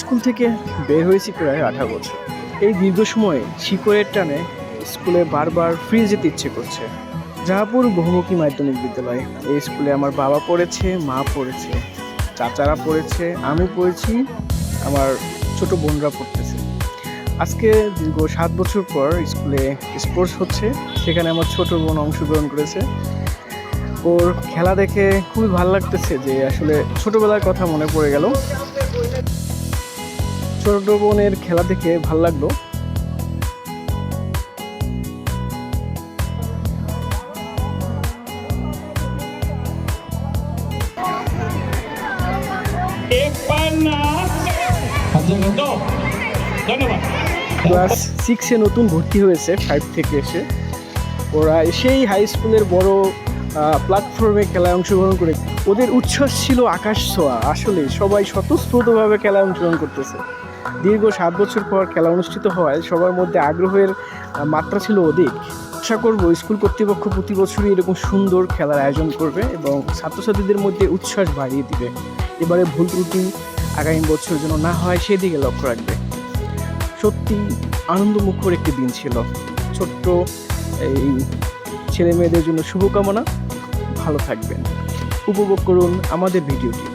School থেকে বের হয়েছি প্রায় আঠারো বছর। এই দীর্ঘ সময়ে শিকড়ের টানে স্কুলে বারবার ফিরে যেতে ইচ্ছে করছে। জাহাপুর বহুমুখী মাধ্যমিক বিদ্যালয়। এই স্কুলে আমার বাবা পড়েছে, মা পড়েছে, চাচারা পড়েছে, আমি পড়েছি, আমার ছোট বোনরা পড়তেছে। আজকে দীর্ঘ সাত বছর পর স্কুলে স্পোর্টস হচ্ছে, সেখানে আমার ছোট বোন অংশগ্রহণ করেছে। ওর খেলা দেখে খুবই ভালো লাগতেছে যে আসলে ছোটবেলার কথা মনে পড়ে গেল। ছোট বোনের খেলা দেখে ভালো লাগল। ক্লাস সিক্সে নতুন ভর্তি হয়েছে ফাইভ থেকে এসে। ওরা সেই হাই স্কুলের বড় প্ল্যাটফর্মে খেলায় অংশগ্রহণ করে। ওদের উচ্ছ্বাস ছিল আকাশ ছোঁয়া আসলে সবাই স্বতঃস্ফূর্তভাবে খেলায় অংশগ্রহণ করতেছে। দীর্ঘ সাত বছর পর খেলা অনুষ্ঠিত হওয়ায় সবার মধ্যে আগ্রহের মাত্রা ছিল অধিক। আশা করব স্কুল কর্তৃপক্ষ প্রতি বছরই এরকম সুন্দর খেলার আয়োজন করবে এবং ছাত্রছাত্রীদের মধ্যে উচ্ছ্বাস বাড়িয়ে দিবে। এবারে ভুল ত্রুটি আগামী বছর যেন না হয় সেদিকে লক্ষ্য রাখবে। সত্যি আনন্দমুখর একটি দিন ছিল। ছোট্ট এই ছেলে মেয়েদের জন্য শুভকামনা। ভালো থাকবেন। উপভোগ করুন আমাদের ভিডিওটি।